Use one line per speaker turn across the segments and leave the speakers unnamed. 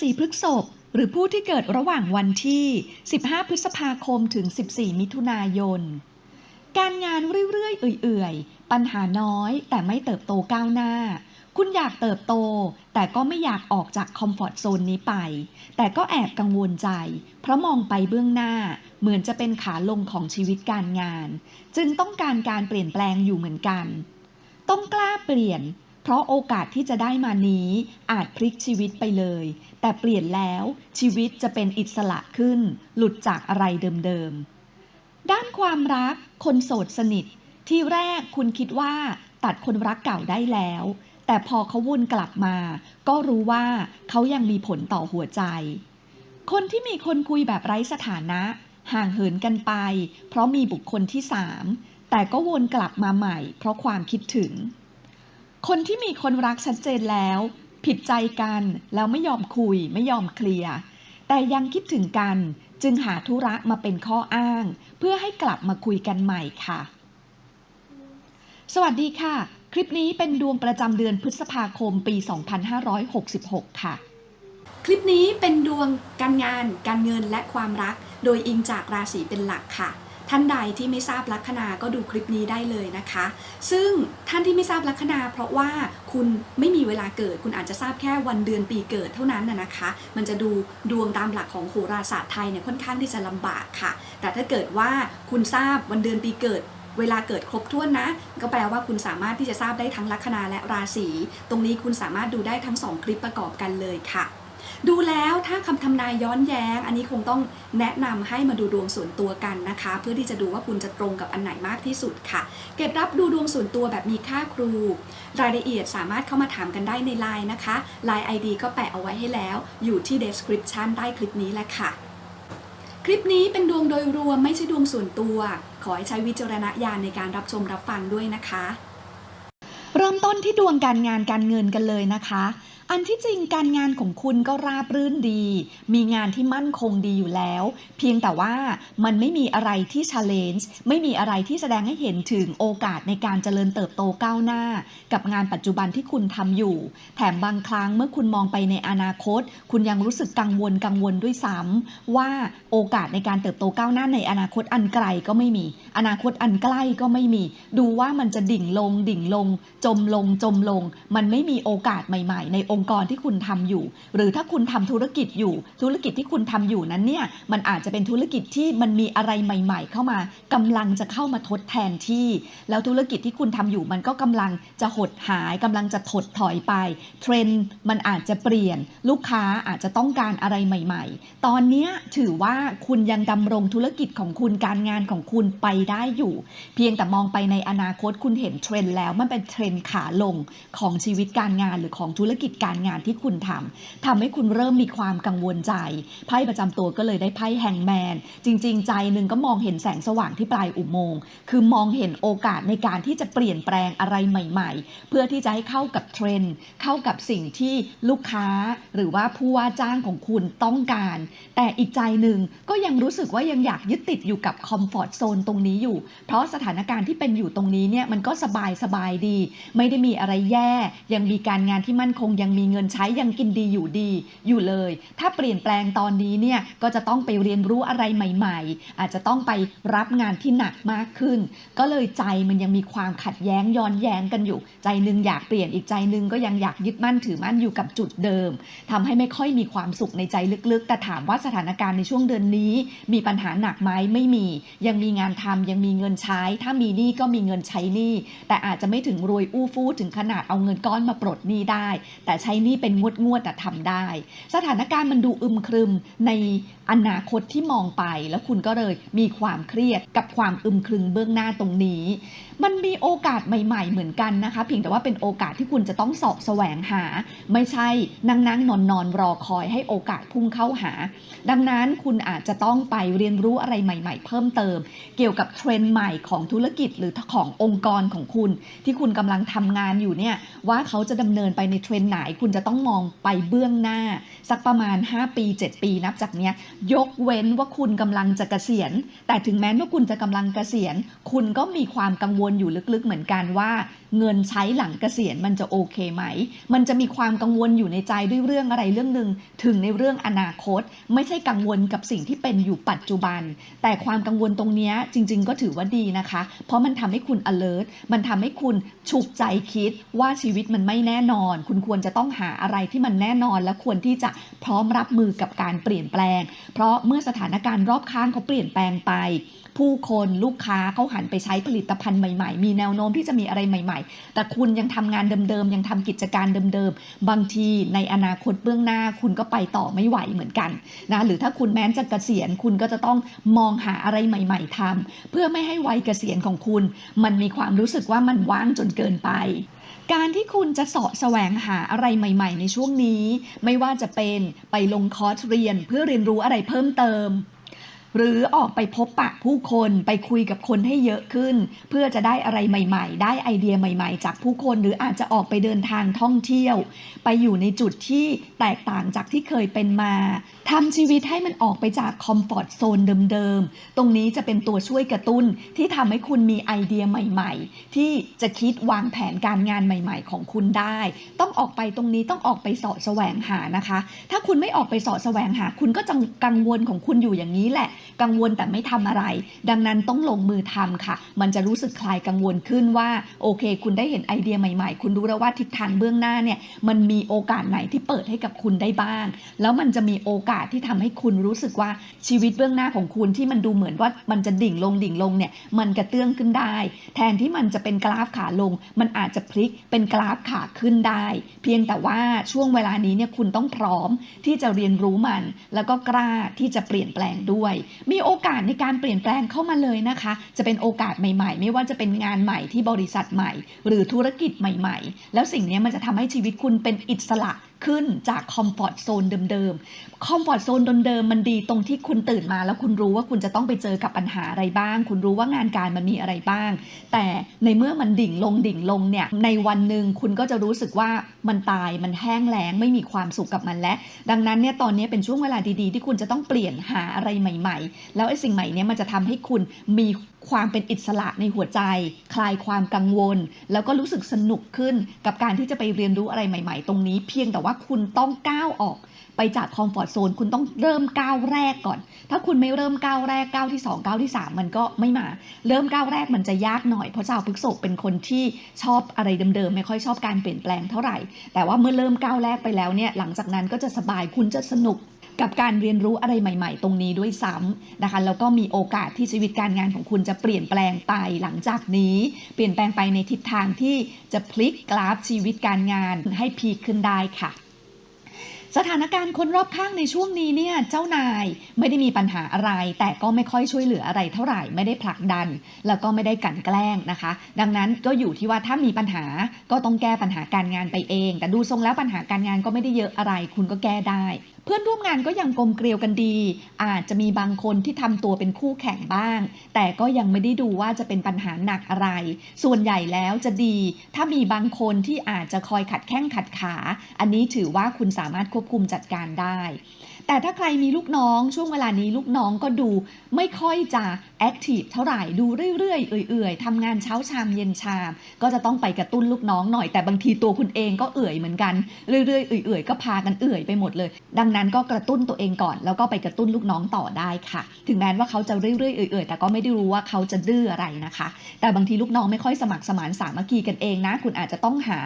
ศีพฤษภหรือผู้ที่เกิดระหว่างวันที่ 15 พฤษภาคมถึง 14 มิถุนายน การงานเรื่อยๆ เอื่อยๆ ปัญหาน้อยแต่ไม่เติบโตก้าวหน้า คุณอยากเติบโต แต่ก็ไม่อยากออกจากคอมฟอร์ทโซนนี้ไป แต่ก็แอบกังวลใจ เพราะมองไปเบื้องหน้า เหมือนจะเป็นขาลงของชีวิตการงาน จึงต้องการการเปลี่ยนแปลงอยู่เหมือนกัน ต้องกล้าเปลี่ยน เพราะโอกาสที่จะได้มานี้อาจพลิกชีวิตไปเลย แต่เปลี่ยนแล้วชีวิตจะเป็นอิสระขึ้น หลุดจากอะไรเดิมๆ ด้านความรักคนโสดสนิท ที่แรกคุณคิดว่าตัดคนรักเก่าได้แล้ว แต่พอเขาวนกลับมา ก็รู้ว่าเขายังมีผลต่อหัวใจ คนที่มีคนคุยแบบไร้สถานะ ห่างเหินกันไป เพราะมีบุคคลที่สามแต่ก็วนกลับมาใหม่ เพราะความคิดถึง คนที่มีคนรักชัดเจนแล้ว ผิดใจกันแล้วไม่ยอมคุยไม่ยอมเคลียร์แต่ยังคิดถึงกันจึงหาธุระมาเป็นข้ออ้าง เพื่อให้กลับมาคุยกันใหม่ค่ะ สวัสดีค่ะ คลิปนี้เป็นดวงประจำเดือนพฤษภาคมปี 2566 ค่ะ
คลิปนี้เป็นดวงการงาน การเงินและความรัก โดยอิงจากราศีเป็นหลักค่ะ ท่านใดที่ไม่ทราบลัคนาก็ดูคลิปนี้ได้เลยนะคะ ซึ่งท่านที่ไม่ทราบลัคนา เพราะว่าคุณไม่มีเวลาเกิด คุณอาจจะทราบแค่วันเดือนปีเกิดเท่านั้นนะนะคะ มันจะดูดวงตามหลักของโหราศาสตร์ไทยเนี่ยค่อนข้างที่จะลำบากค่ะ แต่ถ้าเกิดว่าคุณทราบวันเดือนปีเกิดเวลาเกิดครบถ้วนนะ ก็แปลว่าคุณสามารถที่จะทราบได้ทั้งลัคนาและราศี ตรงนี้คุณสามารถดูได้ทั้งสองคลิปประกอบกันเลยค่ะ ดูแล้วถ้าคำทำนายย้อนแย้ง อันนี้คงต้องแนะนำให้มาดูดวงส่วนตัวกันนะคะ เพื่อที่จะดูว่าคุณจะตรงกับอันไหนมากที่สุดค่ะ เก็บรับดูดวงส่วนตัวแบบมีค่าครู รายละเอียดสามารถเข้ามาถามกันได้ในไลน์นะคะ Line ID ก็แปะเอาไว้ให้แล้ว อยู่ที่ description ใต้คลิปนี้แหละค่ะ คลิปนี้เป็นดวงโดยรวมไม่ใช่ดวงส่วนตัว ขอให้ใช้วิจารณญาณในการรับชมรับฟังด้วยนะคะ
เริ่มต้นที่ดวงการงานการเงินกันเลยนะคะอันที่จริงการงานของคุณก็ราบรื่นดี มีงานที่มั่นคงดีอยู่แล้ว เพียงแต่ว่ามันไม่มีอะไรที่ challenge ไม่มีอะไรที่แสดงให้เห็นถึงโอกาสในการเจริญเติบโตก้าวหน้า กับงานปัจจุบันที่คุณทำอยู่ แถมบางครั้งเมื่อคุณมองไปในอนาคต คุณยังรู้สึกกังวลกังวลด้วยซ้ำว่าโอกาสในการเติบโตก้าวหน้าในอนาคตอันไกลก็ไม่มี อนาคตอันใกล้ก็ไม่มี ดูว่ามันจะดิ่งลงดิ่งลง จมลงจมลง มันไม่มีโอกาสใหม่ ๆ ในองค์ค์กรที่คุณทำอยู่ หรือถ้าคุณทำธุรกิจอยู่ ธุรกิจที่คุณทำอยู่นั้นเนี่ยมันอาจจะเป็นธุรกิจที่มันมีอะไรใหม่ ๆ เข้ามากำลังจะเข้ามาทดแทนที่ แล้วธุรกิจที่คุณทำอยู่มันก็กำลังจะหดหายกำลังจะถดถอยไปเทรนด์มันอาจจะเปลี่ยนลูกค้าอาจจะต้องการอะไรใหม่ ๆ ตอนนี้ถือว่าคุณยังดำรงธุรกิจของคุณการงานของคุณไปได้อยู่ เพียงแต่มองไปในอนาคตคุณเห็นเทรนด์แล้วมันเป็นเทรนด์ขาลงของชีวิตการงานหรือของธุรกิจการงานที่คุณทำทำให้คุณเริ่มมีความกังวลใจไพ่ประจำตัวก็เลยได้ไพ่แฮงแมนจริง ๆ ใจหนึ่งก็มองเห็นแสงสว่างที่ปลายอุโมงค์คือมองเห็นโอกาสในการที่จะเปลี่ยนแปลงอะไรใหม่ ๆ เพื่อที่จะให้เข้ากับเทรนด์เข้ากับสิ่งที่ลูกค้า หรือว่าผู้ว่าจ้างของคุณต้องการ แต่อีกใจหนึ่งก็ยังรู้สึกว่ายังอยากยึดติดอยู่กับคอมฟอร์ทโซนตรงนี้อยู่ เพราะสถานการณ์ที่เป็นอยู่ตรงนี้เนี่ยมันก็สบายสบายดี ไม่ได้มีอะไรแย่ ยังมีการงานที่มั่นคงยังมีเงินใช้ยังกินดีอยู่ดีอยู่เลย ถ้าเปลี่ยนแปลงตอนนี้เนี่ยก็จะต้องไปเรียนรู้อะไรใหม่ ๆ อาจจะต้องไปรับงานที่หนักมากขึ้น ก็เลยใจมันยังมีความขัดแย้งย้อนแย้งกันอยู่ ใจหนึ่งอยากเปลี่ยนอีกใจหนึ่งก็ยังอยากยึดมั่นถือมั่นอยู่กับจุดเดิมทำให้ไม่ค่อยมีความสุขในใจลึกๆ แต่ถามว่าสถานการณ์ในช่วงเดือนนี้ มีปัญหาหนักไหมไม่มี ยังมีงานทำยังมีเงินใช้ ถ้ามีหนี้ก็มีเงินใช้หนี้แต่อาจจะไม่ถึงรวยอู้ฟู่ถึงขนาดเอาเงินก้อนมาปลดหนี้ได้ แต่ใช้หนี้เป็นงวดงวดๆแต่ทำได้ สถานการณ์มันดูอึมครึมในอนาคตที่มองไปแล้วคุณก็เลยมีความเครียดกับความอึมครึมเบื้องหน้าตรงนี้ มันมีโอกาสใหม่ๆเหมือนกันนะคะ เพียงแต่ว่าเป็นโอกาสที่คุณจะต้องสอบแสวงหา ไม่ใช่นั่งนั่งนอนนอนรอคอยให้โอกาสพุ่งเข้าหา ดังนั้นคุณอาจจะต้องไปเรียนรู้อะไรใหม่ ๆ เพิ่มเติม เกี่ยวกับเทรนด์ใหม่ของธุรกิจหรือขององค์กรของคุณ ที่คุณกำลังทำงานอยู่เนี่ยว่าเขาจะดำเนินไปในเทรนด์ไหน คุณจะต้องมองไปเบื้องหน้า สักประมาณ 5 ปี 7 ปีนับจากเนี้ยยกเว้นว่าคุณกำลังจะเกษียณ แต่ถึงแม้ว่าคุณจะกำลังเกษียณ คุณก็มีความกังวลอยู่ลึกๆเหมือนกันว่า เงินใช้หลังเกษียณมันจะโอเคไหม มันจะมีความกังวลอยู่ในใจด้วยเรื่องอะไรเรื่องหนึ่งถึงในเรื่องอนาคต ไม่ใช่กังวลกับสิ่งที่เป็นอยู่ปัจจุบัน แต่ความกังวลตรงนี้จริง ๆ ก็ถือว่าดีนะคะ เพราะมันทำให้คุณ alert มันทำให้คุณฉุกใจคิดว่าชีวิตมันไม่แน่นอน คุณควรจะต้องหาอะไรที่มันแน่นอน และควรที่จะพร้อมรับมือกับการเปลี่ยนแปลง เพราะเมื่อสถานการณ์รอบข้างเขาเปลี่ยนแปลงไป ผู้คนลูกค้าเขาหันไปใช้ผลิตภัณฑ์ใหม่ๆ มีแนวโน้มที่จะมีอะไรใหม่ ๆ แต่คุณยังทำงานเดิมๆ ยังทำกิจการเดิมๆ บางทีในอนาคตเบื้องหน้า คุณก็ไปต่อไม่ไหวเหมือนกันนะหรือถ้าคุณแม้นจะเกษียณคุณก็จะต้องมองหาอะไรใหม่ ๆทำเพื่อไม่ให้วัยเกษียณของคุณ มันมีความรู้สึกว่ามันว่างจนเกินไปการที่คุณจะเสาะแสวงหาอะไรใหม่ ๆ ในช่วงนี้ ไม่ว่าจะเป็นไปลงคอร์สเรียนเพื่อเรียนรู้อะไรเพิ่มเติม หรือออกไปพบปะผู้คนไปคุยกับคนให้เยอะขึ้น เพื่อจะได้อะไรใหม่ๆ ได้ไอเดียใหม่ๆ จากผู้คนหรืออาจจะออกไปเดินทางท่องเที่ยว ไปอยู่ในจุดที่แตกต่างจากที่เคยเป็นมาทำชีวิตให้มันออกไปจากคอมฟอร์ตโซนเดิมๆ ตรงนี้จะเป็นตัวช่วยกระตุ้นที่ทำให้คุณมีไอเดียใหม่ๆ ที่จะคิดวางแผนการงานใหม่ ๆ ของคุณได้ ต้องออกไปตรงนี้ต้องออกไปสาะแสวงหานะคะ ถ้าคุณไม่ออกไปสาะแสวงหา คุณก็จะกังวลของคุณอยู่อย่างนี้แหละกังวลแต่ไม่ทำอะไร ดังนั้นต้องลงมือทำค่ะ มันจะรู้สึกคลายกังวลขึ้นว่า โอเค คุณได้เห็นไอเดียใหม่ๆ คุณรู้แล้วว่าทิศทางเบื้องหน้าเนี่ยมันมีโอกาสไหนที่เปิดให้กับคุณได้บ้าง แล้วมันจะมีโอกาสที่ทำให้คุณรู้สึกว่าชีวิตเบื้องหน้าของคุณที่มันดูเหมือนว่ามันจะดิ่งลงดิ่งลงเนี่ยมันกระเตื้องขึ้นได้ แทนที่มันจะเป็นกราฟขาลง มันอาจจะพลิกเป็นกราฟขาขึ้นได้ เพียงแต่ว่าช่วงเวลานี้เนี่ยคุณต้องพร้อมที่จะเรียนรู้มัน แล้วก็กล้าที่จะเปลี่ยนแปลงด้วยมีโอกาสในการเปลี่ยนแปลงเข้ามาเลยนะคะ จะเป็นโอกาสใหม่ๆ ไม่ว่าจะเป็นงานใหม่ที่บริษัทใหม่ หรือธุรกิจใหม่ ๆ แล้วสิ่งนี้มันจะทำให้ชีวิตคุณเป็นอิสระ ขึ้นจากคอมฟอร์ตโซนเดิมๆ คอมฟอร์ตโซนเดิมๆ มันดีตรงที่คุณตื่นมา แล้วคุณรู้ว่าคุณจะต้องไปเจอกับปัญหาอะไรบ้าง คุณรู้ว่างานการมันมีอะไรบ้าง แต่ในเมื่อมันดิ่งลงดิ่งลงเนี่ย ในวันหนึ่งคุณก็จะรู้สึกว่ามันตาย มันแห้งแล้ง ไม่มีความสุขกับมันและ ดังนั้นเนี่ย ตอนนี้เป็นช่วงเวลาดีๆ ที่คุณจะต้องเปลี่ยนหาอะไรใหม่ ๆ แล้วไอ้สิ่งใหม่เนี้ยมันจะทำให้คุณมี ความเป็นอิสระในหัวใจ คลายความกังวล แล้วก็รู้สึกสนุกขึ้นกับการที่จะไปเรียนรู้อะไรใหม่ ๆ ตรงนี้ เพียงแต่ว่าคุณต้องก้าวออกไปจากคอมฟอร์ทโซนคุณต้องเริ่มก้าวแรกก่อน ถ้าคุณไม่เริ่มก้าวแรกก้าวที่2ก้าวที่ 3 มันก็ไม่มา เริ่มก้าวแรกมันจะยากหน่อยเพราะชาวพฤกษกเป็นคนที่ชอบอะไรเดิมๆไม่ค่อยชอบการเปลี่ยนแปลงเท่าไหร่ แต่ว่าเมื่อเริ่มก้าวแรกไปแล้วเนี่ยหลังจากนั้นก็จะสบายคุณจะสนุก กับการเรียนรู้อะไรใหม่ ๆ ตรงนี้ด้วยซ้ำนะคะแล้วก็มีโอกาสที่ชีวิตการงานของคุณจะเปลี่ยนแปลงไปหลังจากนี้ เปลี่ยนแปลงไปในทิศทางที่จะพลิกกราฟชีวิตการงานให้พีคขึ้นได้ค่ะสถานการณ์คนรอบข้างในช่วงนี้เนี่ยเจ้านายไม่ได้มีปัญหาอะไร แต่ก็ไม่ค่อยช่วยเหลืออะไรเท่าไหร่ไม่ได้ผลักดัน แล้วก็ไม่ได้กันแกล้งนะคะ ดังนั้นก็อยู่ที่ว่าถ้ามีปัญหาก็ต้องแก้ปัญหาการงานไปเอง แต่ดูทรงแล้วปัญหาการงานก็ไม่ได้เยอะอะไร คุณก็แก้ได้ เพื่อนร่วมงานก็ยังกลมเกลียวกันดี อาจจะมีบางคนที่ทำตัวเป็นคู่แข่งบ้าง แต่ก็ยังไม่ได้ดูว่าจะเป็นปัญหาหนักอะไร ส่วนใหญ่แล้วจะดี ถ้ามีบางคนที่อาจจะคอยขัดแข้งขัดขา อันนี้ถือว่าคุณสามารถควบคุมจัดการได้แต่ถ้าใครมีลูกน้องช่วงเวลานี้ลูกน้องก็ดูไม่ค่อยจะแอคทีฟเท่าไหร่ดูเรื่อยๆเอื่อยๆทำงานเช้าชามเย็นชาม ก็จะต้องไปกระตุ้นลูกน้องหน่อยแต่บางทีตัวคุณเองก็เอื่อยเหมือนกันเรื่อยๆเอื่อยๆก็พากันเอื่อยไปหมดเลย ดังนั้นก็กระตุ้นตัวเองก่อน แล้วก็ไปกระตุ้นลูกน้องต่อได้ค่ะ ถึงแม้ว่าเขาจะเรื่อยๆเอื่อยๆแต่ก็ไม่ได้รู้ว่าเขาจะดื้ออะไรนะคะ แต่บางทีลูกน้องไม่ค่อยสมัครสมานสามัคคีกันเองนะ คุณอาจจะต้องหา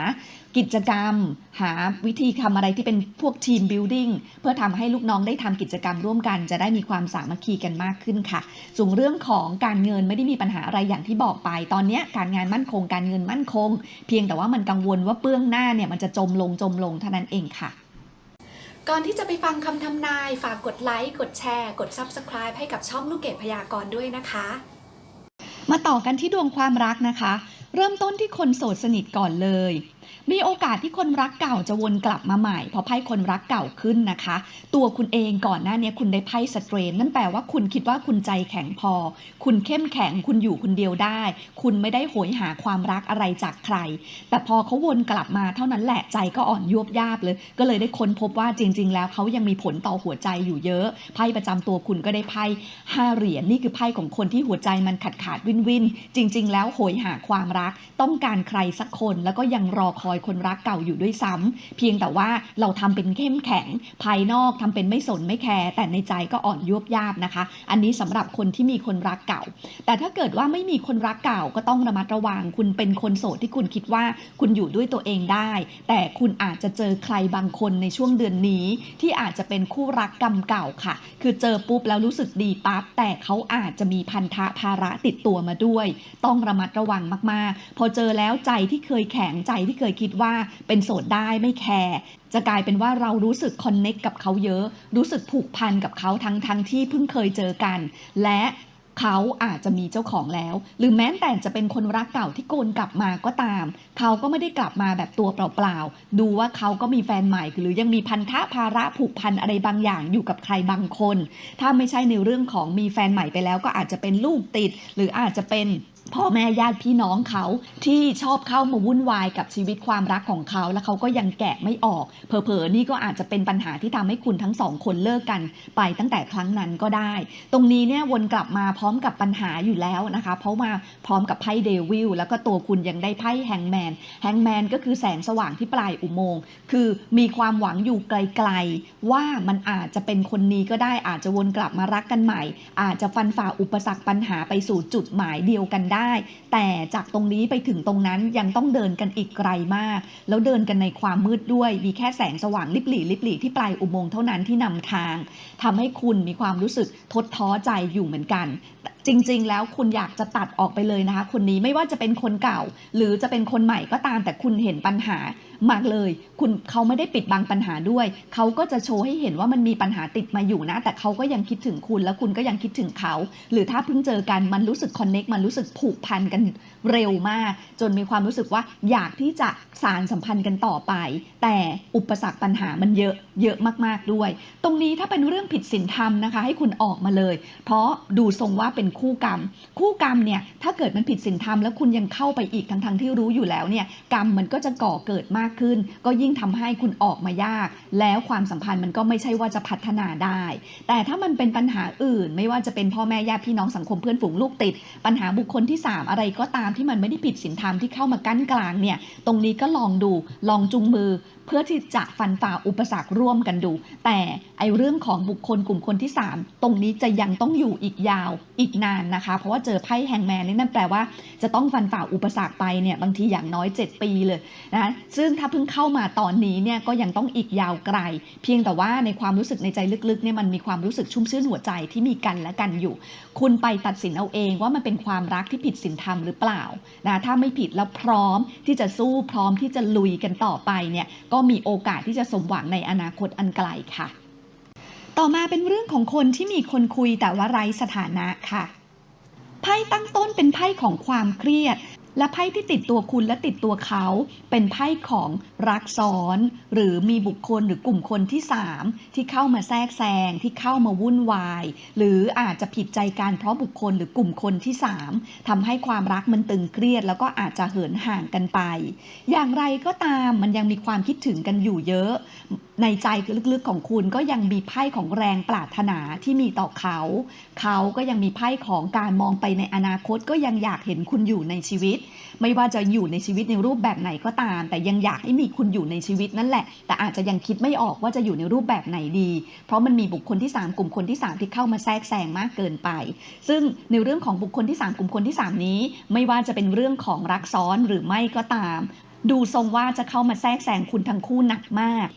กิจกรรม หาวิธีทำอะไรที่เป็นพวกทีมบิ l ดิ้งเพื่อทำให้ลูกน้องได้ทำกิจกรรมร่วมกัน จะได้มีความสามัคคีกันมากขึ้นค่ะ ส่วนเรื่องของการเงินไม่ได้มีปัญหาอะไรอย่างที่บอกไป ตอนเนี้ยการงานมั่นคงการเงินมั่นคง เพียงแต่ว่ามันกังวลว่าเบื้องหน้าเนี่ยมันจะจมลงจมลงเท่านั้นเองค่ะ
ก่อนที่จะไปฟังคำทำนาย ฝากกดไลค์ กดแชร์ กด Subscribe ให้กับช่องลูกเกดพยากรณ์ด้วยนะคะ
มาต่อกันที่ดวงความรักนะคะ เริ่มต้นที่คนโสดสนิทก่อนเลย มีโอกาสที่คนรักเก่าจะวนกลับมาใหม่เพราะไพ่คนรักเก่าขึ้นนะคะ ตัวคุณเองก่อนหน้านี้คุณได้ไพ่สเตรนนั่นแปลว่าคุณคิดว่าคุณใจแข็งพอ คุณเข้มแข็งคุณอยู่คนเดียวได้ คุณไม่ได้โหยหาความรักอะไรจากใคร แต่พอเขาวนกลับมาเท่านั้นแหละใจก็อ่อนยวบยาบเลย ก็เลยได้ค้นพบว่าจริง ๆ แล้วเขายังมีผลต่อหัวใจอยู่เยอะไพ่ประจำตัวคุณก็ได้ไพ่ห้าเหรียญนี่คือไพ่ของคนที่หัวใจมันขาดขาดวินวินจริง ๆ แล้วโหยหาความรัก ต้องการใครสักคนแล้วก็ยังรอคอยคนรักเก่าอยู่ด้วยซ้ำเพียงแต่ว่าเราทำเป็นเข้มแข็ง ภายนอกทำเป็นไม่สนไม่แคร์แต่ในใจก็อ่อนยวบยาบนะคะ อันนี้สำหรับคนที่มีคนรักเก่า แต่ถ้าเกิดว่าไม่มีคนรักเก่าก็ต้องระมัดระวัง คุณเป็นคนโสดที่คุณคิดว่าคุณอยู่ด้วยตัวเองได้ แต่คุณอาจจะเจอใครบางคนในช่วงเดือนนี้ ที่อาจจะเป็นคู่รักกรรมเก่าค่ะ คือเจอปุ๊บแล้วรู้สึกดีปั๊บแต่เขาอาจจะมีพันธะภาระติดตัวมาด้วย ต้องระมัดระวังมากๆ พอเจอแล้วใจที่เคยแข็งใจที่เคยคิดว่าเป็นโสดได้ไม่แคร์จะกลายเป็นว่าเรารู้สึกคอนเน็กกับเขาเยอะ รู้สึกผูกพันกับเขาทั้งทั้งที่เพิ่งเคยเจอกัน และเขาอาจจะมีเจ้าของแล้ว หรือแม้แต่จะเป็นคนรักเก่าที่โกนกลับมาก็ตาม เขาก็ไม่ได้กลับมาแบบตัวเปล่าๆ ดูว่าเขาก็มีแฟนใหม่ หรือยังมีพันธะภาระผูกพันอะไรบางอย่างอยู่กับใครบางคน ถ้าไม่ใช่ในเรื่องของมีแฟนใหม่ไปแล้วก็อาจจะเป็นลูกติด หรืออาจจะเป็น พ่อแม่ญาติพี่น้องเขาที่ชอบเข้ามาวุ่นวายกับชีวิตความรักของเขา แล้วเขาก็ยังแกะไม่ออก เผลอๆนี่ก็อาจจะเป็นปัญหาที่ทำให้คุณทั้งสองคนเลิกกัน ไปตั้งแต่ครั้งนั้นก็ได้ ตรงนี้เนี่ยวนกลับมาพร้อมกับปัญหาอยู่แล้วนะคะ เพราะมาพร้อมกับไพ่เดวิลแล้วก็ตัวคุณยังได้ไพ่แฮงแมนแฮงแมนก็คือแสงสว่างที่ปลายอุโมงค์คือมีความหวังอยู่ไกลๆ ว่ามันอาจจะเป็นคนนี้ก็ได้อาจจะวนกลับมารักกันใหม่ อาจจะฟันฝ่าอุปสรรคปัญหาไปสู่จุดหมายเดียวกันได้แต่จากตรงนี้ไปถึงตรงนั้นยังต้องเดินกันอีกไกลมาก แล้วเดินกันในความมืดด้วย มีแค่แสงสว่างลิบหลี่ลิบหลี่ที่ปลายอุโมงค์เท่านั้นที่นำทางทำให้คุณมีความรู้สึกทดท้อใจอยู่เหมือนกัน จริง ๆ แล้วคุณอยากจะตัดออกไปเลยนะคะ คนนี้ไม่ว่าจะเป็นคนเก่า หรือจะเป็นคนใหม่ก็ตาม แต่คุณเห็นปัญหามากเลย คุณเขาไม่ได้ปิดบังปัญหาด้วย เขาก็จะโชว์ให้เห็นว่ามันมีปัญหาติดมาอยู่นะ แต่เขาก็ยังคิดถึงคุณแล้วคุณก็ยังคิดถึงเขา หรือถ้าเพิ่งเจอกันมันรู้สึกคอนเน็กมันรู้สึกผูกพันกันเร็วมาก จนมีความรู้สึกว่าอยากที่จะสารสัมพันธ์กันต่อไป แต่อุปสรรคปัญหามันเยอะเยอะมากๆด้วย ตรงนี้ถ้าเป็นเรื่องผิดศีลธรรมนะคะ ให้คุณออกมาเลย เพราะดูทรงว่าเป็นคู่กรรม คู่กรรมเนี่ยถ้าเกิดมันผิดศีลธรรมแล้วคุณยังเข้าไปอีกทั้งๆที่รู้อยู่แล้วเนี่ยกรรมมันก็จะก่อเกิดมากขึ้น ก็ยิ่งทำให้คุณออกมายาก แล้วความสัมพันธ์มันก็ไม่ใช่ว่าจะพัฒนาได้ แต่ถ้ามันเป็นปัญหาอื่น ไม่ว่าจะเป็นพ่อแม่ญาติพี่น้องสังคมเพื่อนฝูงลูกติด ปัญหาบุคคลที่ 3 อะไรก็ตามที่มันไม่ได้ผิดศีลธรรมที่เข้ามากั้นกลางเนี่ยตรงนี้ก็ลองดูลองจุงมือเพื่อที่จะฟันฝ่าอุปสรรคร่วมกันดู แต่ไอเรื่องของบุคคลกลุ่มคนที่ 3 ตรงนี้จะยังต้องอยู่อีกยาวอีกนานนะคะ เพราะว่าเจอไพ่แฮงแมนนี่นั่นแปลว่าจะต้องฟันฝ่าอุปสรรคไปเนี่ยบางทีอย่างน้อย 7 ปีเลยนะซึ่งถ้าเพิ่งเข้ามาตอนนี้เนี่ยก็ยังต้องอีกยาวไกล เพียงแต่ว่าในความรู้สึกในใจลึกๆเนี่ยมันมีความรู้สึกชุ่มชื่นหัวใจที่มีกันและกันอยู่ คุณไปตัดสินเอาเองว่ามันเป็นความรักที่ผิดศีลธรรมหรือเปล่านะถ้าไม่ผิดแล้วพร้อมที่จะสู้พร้อมที่จะลุยกันต่อไปเนี่ยก็มีโอกาสที่จะสมหวังในอนาคตอันไกลค่ะ ต่อมาเป็นเรื่องของคนที่มีคนคุยแต่ว่าไร้สถานะค่ะ ไพ่ตั้งต้นเป็นไพ่ของความเครียด และไพ่ที่ติดตัวคุณและติดตัวเขา เป็นไพ่ของรักซ้อน หรือมีบุคคลหรือกลุ่มคนที่ 3 ที่เข้ามาแทรกแซงที่เข้ามาวุ่นวาย หรืออาจจะผิดใจกันเพราะบุคคลหรือกลุ่มคนที่ 3ทำให้ความรักมันตึงเครียด แล้วก็อาจจะเหินห่างกันไป อย่างไรก็ตามมันยังมีความคิดถึงกันอยู่เยอะ ในใจลึกๆของคุณก็ยังมีไพ่ของแรงปรารถนาที่มีต่อเขา เขาก็ยังมีไพ่ของการมองไปในอนาคตก็ยังอยากเห็นคุณอยู่ในชีวิตไม่ว่าจะอยู่ในชีวิตในรูปแบบไหนก็ตาม แต่ยังอยากให้มีคุณอยู่ในชีวิตนั่นแหละ แต่อาจจะยังคิดไม่ออกว่าจะอยู่ในรูปแบบไหนดี เพราะมันมีบุคคลที่ 3 กลุ่มคนที่ 3 ที่เข้ามาแทรกแซงมากเกินไป ซึ่งในเรื่องของบุคคลที่ 3 กลุ่มคนที่ 3 นี้ ไม่ว่าจะเป็นเรื่องของรักซ้อนหรือไม่ก็ตาม ดูทรงว่าจะเข้ามาแทรกแซงคุณทั้งคู่หนักมาก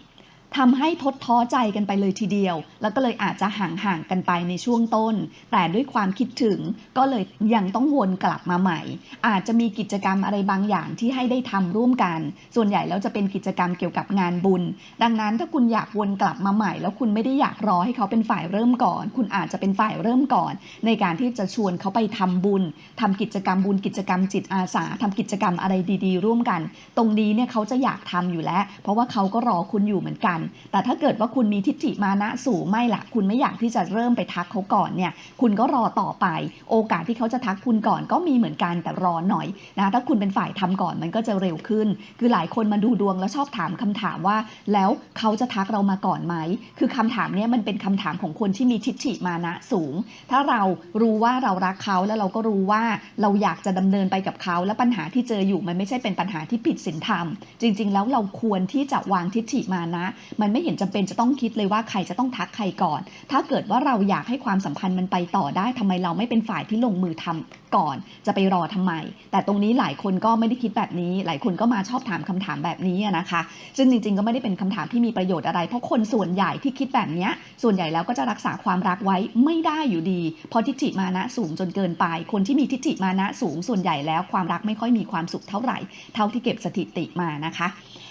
ทำให้ทดท้อใจกันไปเลยทีเดียว แล้วก็เลยอาจจะห่างๆกันไปในช่วงต้น แต่ด้วยความคิดถึงก็เลยยังต้องวนกลับมาใหม่ อาจจะมีกิจกรรมอะไรบางอย่างที่ให้ได้ทำร่วมกัน ส่วนใหญ่แล้วจะเป็นกิจกรรมเกี่ยวกับงานบุญ ดังนั้นถ้าคุณอยากวนกลับมาใหม่ แล้วคุณไม่ได้อยากรอให้เขาเป็นฝ่ายเริ่มก่อน คุณอาจจะเป็นฝ่ายเริ่มก่อน ในการที่จะชวนเขาไปทำบุญทำกิจกรรมบุญกิจกรรมจิตอาสาทำกิจกรรมอะไรดี ๆ ร่วมกัน ตรงนี้เนี่ยเขาจะอยากทำอยู่แล้ว เพราะว่าเขาก็รอคุณอยู่เหมือนกันแต่ถ้าเกิดว่าคุณมีทิฏฐิมานะสูงไม่ละคุณไม่อยากที่จะเริ่มไปทักเขาก่อนเนี่ยคุณก็รอต่อไป โอกาสที่เขาจะทักคุณก่อนก็มีเหมือนกันแต่รอหน่อยนะถ้าคุณเป็นฝ่ายทำก่อนมันก็จะเร็วขึ้น คือหลายคนมาดูดวงแล้วชอบถามคำถามว่า แล้วเขาจะทักเรามาก่อนไหมคือคำถามเนี้ยมันเป็นคำถามของคนที่มีทิฏฐิมานะสูง ถ้าเรารู้ว่าเรารักเขาแล้วเราก็รู้ว่าเราอยากจะดำเนินไปกับเขา และปัญหาที่เจออยู่มันไม่ใช่เป็นปัญหาที่ผิดศีลธรรม จริง ๆ แล้วเราควรที่จะวางทิฏฐิมานะมันไม่เห็นจำเป็นจะต้องคิดเลยว่าใครจะต้องทักใครก่อน ถ้าเกิดว่าเราอยากให้ความสัมพันธ์มันไปต่อได้ทำไมเราไม่เป็นฝ่ายที่ลงมือทำก่อน จะไปรอทำไม แต่ตรงนี้หลายคนก็ไม่ได้คิดแบบนี้ หลายคนก็มาชอบถามคำถามแบบนี้นะคะ ซึ่งจริงๆก็ไม่ได้เป็นคำถามที่มีประโยชน์อะไร เพราะคนส่วนใหญ่ที่คิดแบบนี้ส่วนใหญ่แล้วก็จะรักษาความรักไว้ไม่ได้อยู่ดี เพราะทิฏฐิมานะสูงจนเกินไป คนที่มีทิฏฐิมานะสูงส่วนใหญ่แล้วความรักไม่ค่อยมีความสุขเท่าไหร่ เท่าที่เก็บสถิติมานะคะ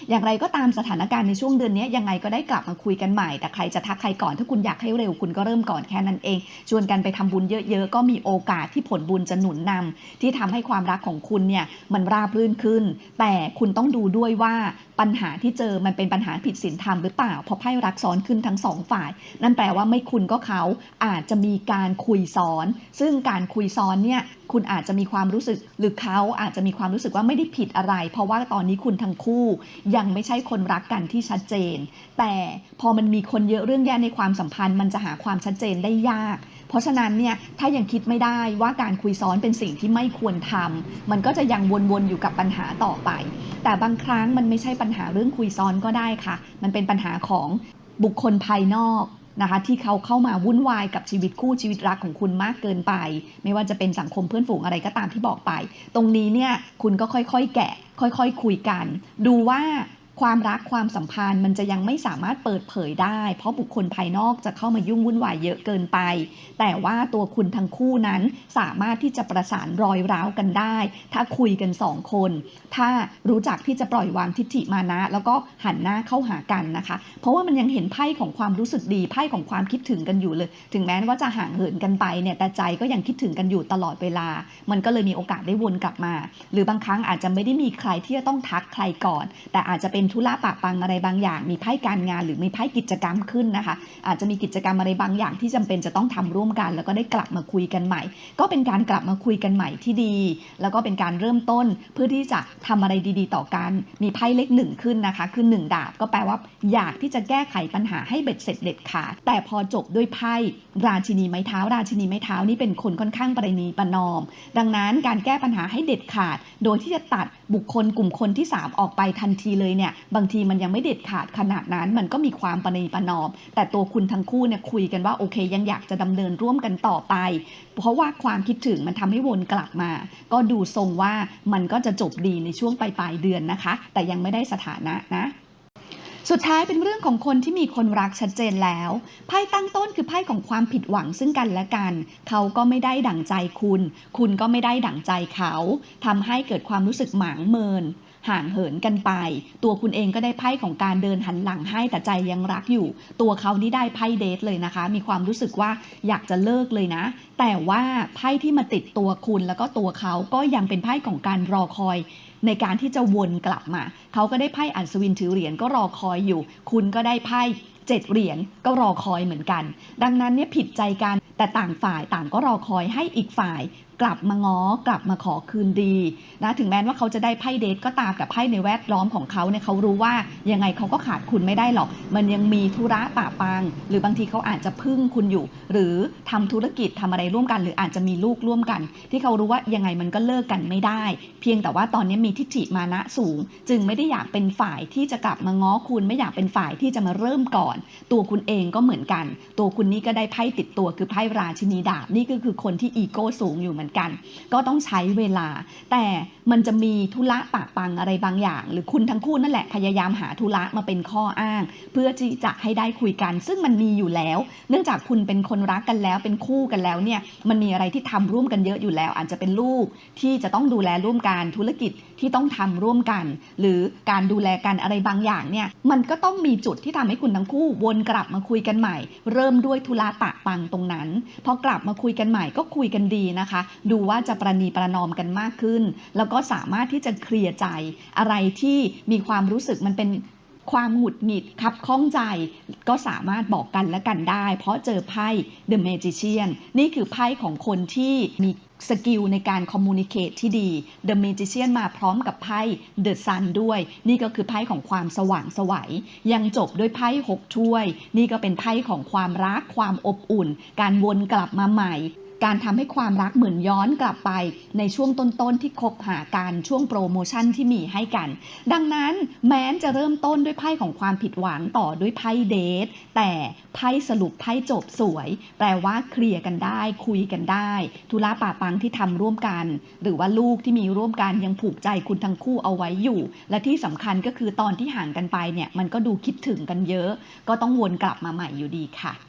อย่างไรก็ตามสถานการณ์ในช่วงเดือนนี้ยังไงก็ได้กลับมาคุยกันใหม่ แต่ใครจะทักใครก่อนถ้าคุณอยากให้เร็วคุณก็เริ่มก่อนแค่นั้นเอง ชวนกันไปทำบุญเยอะๆ ก็มีโอกาสที่ผลบุญจะหนุนนำที่ทำให้ความรักของคุณเนี่ยมันราบรื่นขึ้น แต่คุณต้องดูด้วยว่า ปัญหาที่เจอมันเป็นปัญหาผิดศีลธรรมหรือเปล่าพราะไพ่รักซ้อนขึ้นทั้งสองฝ่าย นั่นแปลว่าไม่คุณก็เขาอาจจะมีการคุยซ้อน ซึ่งการคุยซ้อนเนี่ยคุณอาจจะมีความรู้สึกหรือเขาอาจจะมีความรู้สึกว่าไม่ได้ผิดอะไร เพราะว่าตอนนี้คุณทั้งคู่ ยังไม่ใช่คนรักกันที่ชัดเจน แต่พอมันมีคนเยอะเรื่องแย่ในความสัมพันธ์ มันจะหาความชัดเจนได้ยาก เพราะฉะนั้นเนี่ยถ้ายังคิดไม่ได้ว่าการคุยซ้อนเป็นสิ่งที่ไม่ควรทำมันก็จะยังวนๆอยู่กับปัญหาต่อไป แต่บางครั้งมันไม่ใช่ปัญหาเรื่องคุยซ้อนก็ได้ค่ะ มันเป็นปัญหาของบุคคลภายนอกนะคะที่เขาเข้ามาวุ่นวายกับชีวิตคู่ชีวิตรักของคุณมากเกินไป ไม่ว่าจะเป็นสังคมเพื่อนฝูงอะไรก็ตามที่บอกไป ตรงนี้เนี่ยคุณก็ค่อยๆ แกะ ค่อยๆ คุยกัน ดูว่า ความรักความสัมพันธ์มันจะยังไม่สามารถเปิดเผยได้ เพราะบุคคลภายนอกจะเข้ามายุ่งวุ่นวายเยอะเกินไป แต่ว่าตัวคุณทั้งคู่นั้นสามารถที่จะประสานรอยร้าวกันได้ ถ้าคุยกันสองคน ถ้ารู้จักที่จะปล่อยวางทิฏฐิมานะ แล้วก็หันหน้าเข้าหากันนะคะ เพราะว่ามันยังเห็นไพ่ของความรู้สึกดีไพ่ของความคิดถึงกันอยู่เลย ถึงแม้ว่าจะห่างเหินกันไปเนี่ยแต่ใจก็ยังคิดถึงกันอยู่ตลอดเวลา มันก็เลยมีโอกาสได้วนกลับมา หรือบางครั้งอาจจะไม่ได้มีใครที่จะต้องทักใครก่อน แต่อาจจะเป็นธุระปะปังอะไรบางอย่าง มีไพ่การงาน หรือมีไพ่กิจกรรมขึ้นนะคะ อาจจะมีกิจกรรมอะไรบางอย่างที่จำเป็นจะต้องทำร่วมกัน แล้วก็ได้กลับมาคุยกันใหม่ ก็เป็นการกลับมาคุยกันใหม่ที่ดี แล้วก็เป็นการเริ่มต้นเพื่อที่จะทำอะไรดีๆ ต่อกัน มีไพ่เลขหนึ่งขึ้นนะคะ คือหนึ่งดาบก็แปลว่าอยากที่จะแก้ไขปัญหาให้เบ็ดเสร็จเด็ดขาดแต่พอจบด้วยไพ่ราชินีไม้เท้า ราชินีไม้เท้านี่เป็นคนค่อนข้างประนีประนอม ดังนั้นการแก้ปัญหาให้เด็ดขาด โดยที่จะตัดบุคคลกลุ่มคนที่ 3 ออกไปทันทีเลยเนี่ยบางทีมันยังไม่เด็ดขาดขนาดนั้น มันก็มีความประนีประนอม แต่ตัวคุณทั้งคู่เนี่ยคุยกันว่าโอเค ยังอยากจะดำเนินร่วมกันต่อไป เพราะว่าความคิดถึงมันทำให้วนกลับมา ก็ดูทรงว่ามันก็จะจบดีในช่วงปลายปลายเดือนนะคะ แต่ยังไม่ได้สถานะนะสุดท้ายเป็นเรื่องของคนที่มีคนรักชัดเจนแล้ว ไพ่ตั้งต้นคือไพ่ของความผิดหวังซึ่งกันและกัน เขาก็ไม่ได้ดั่งใจคุณ คุณก็ไม่ได้ดั่งใจเขาทำให้เกิดความรู้สึกหมางเมิน ห่างเหินกันไป ตัวคุณเองก็ได้ไพ่ของการเดินหันหลังให้แต่ใจยังรักอยู่ ตัวเขานี่ได้ไพ่เดทเลยนะคะ มีความรู้สึกว่าอยากจะเลิกเลยนะ แต่ว่าไพ่ที่มาติดตัวคุณแล้วก็ตัวเขาก็ยังเป็นไพ่ของการรอคอยในการที่จะวนกลับมา เขาก็ได้ไพ่อัศวินถือเหรียญก็รอคอยอยู่ คุณก็ได้ไพ่เจ็ดเหรียญก็รอคอยเหมือนกัน ดังนั้นเนี่ยผิดใจกันแต่ต่างฝ่ายต่างก็รอคอยให้อีกฝ่าย กลับมาง้อกลับมาขอคืนดีนะถึงแม้ว่าเขาจะได้ไพ่เดทก็ตามแต่ไพ่ในแวดล้อมของเขาเนี่ยเขารู้ว่ายังไงเขาก็ขาดคุณไม่ได้หรอก มันยังมีธุระป่าปัง หรือบางทีเขาอาจจะพึ่งคุณอยู่ หรือทำธุรกิจทำอะไรร่วมกัน หรืออาจจะมีลูกร่วมกัน ที่เขารู้ว่ายังไงมันก็เลิกกันไม่ได้ เพียงแต่ว่าตอนนี้มีทิฏฐิมานะสูง จึงไม่ได้อยากเป็นฝ่ายที่จะกลับมาง้อคุณไม่อยากเป็นฝ่ายที่จะมาเริ่มก่อน ตัวคุณเองก็เหมือนกัน ตัวคุณนี่ก็ได้ไพ่ติดตัวคือไพ่ราชินีดาบนี่ก็คือคนที่อีโก้สูงอยู่เหมือนกัน ก็ต้องใช้เวลา แต่มันจะมีธุระปะปังอะไรบางอย่าง หรือคุณทั้งคู่นั่นแหละพยายามหาธุระมาเป็นข้ออ้าง เพื่อที่จะให้ได้คุยกัน ซึ่งมันมีอยู่แล้ว เนื่องจากคุณเป็นคนรักกันแล้วเป็นคู่กันแล้วเนี่ยมันมีอะไรที่ทำร่วมกันเยอะอยู่แล้ว อาจจะเป็นลูกที่จะต้องดูแลร่วมกันธุรกิจที่ต้องทำร่วมกัน หรือการดูแลกันอะไรบางอย่างเนี่ยมันก็ต้องมีจุดที่ทำให้คุณทั้งคู่วนกลับมาคุยกันใหม่ เริ่มด้วยธุระปะปังตรงนั้นพอกลับมาคุยกันใหม่ก็คุยกันดีนะคะดูว่าจะประนีประนอมกันมากขึ้น แล้วก็สามารถที่จะเคลียร์ใจอะไรที่มีความรู้สึกมันเป็นความหงุดหงิดคับข้องใจก็สามารถบอกกันและกันได้ เพราะเจอไพ่ The Magician นี่คือไพ่ของคนที่มีสกิลในการคอมมูนิเคตที่ดี The Magician มาพร้อมกับไพ่ The Sun ด้วย นี่ก็คือไพ่ของความสว่างสวัย ยังจบด้วยไพ่หกถ้วย นี่ก็เป็นไพ่ของความรักความอบอุ่น การวนกลับมาใหม่ การทำให้ความรักเหมือนย้อนกลับไปในช่วงต้นๆที่คบหากันช่วงโปรโมชั่นที่มีให้กัน ดังนั้นแม้นจะเริ่มต้นด้วยไพ่ของความผิดหวังต่อด้วยไพ่เดท แต่ไพ่สรุปไพ่จบสวย แปลว่าเคลียร์กันได้คุยกันได้ ธุระป่าปังที่ทำร่วมกัน หรือว่าลูกที่มีร่วมกันยังผูกใจคุณทั้งคู่เอาไว้อยู่ และที่สำคัญก็คือตอนที่ห่างกันไปเนี่ยมันก็ดูคิดถึงกันเยอะ ก็ต้องวนกลับมาใหม่อยู่ดีค่ะ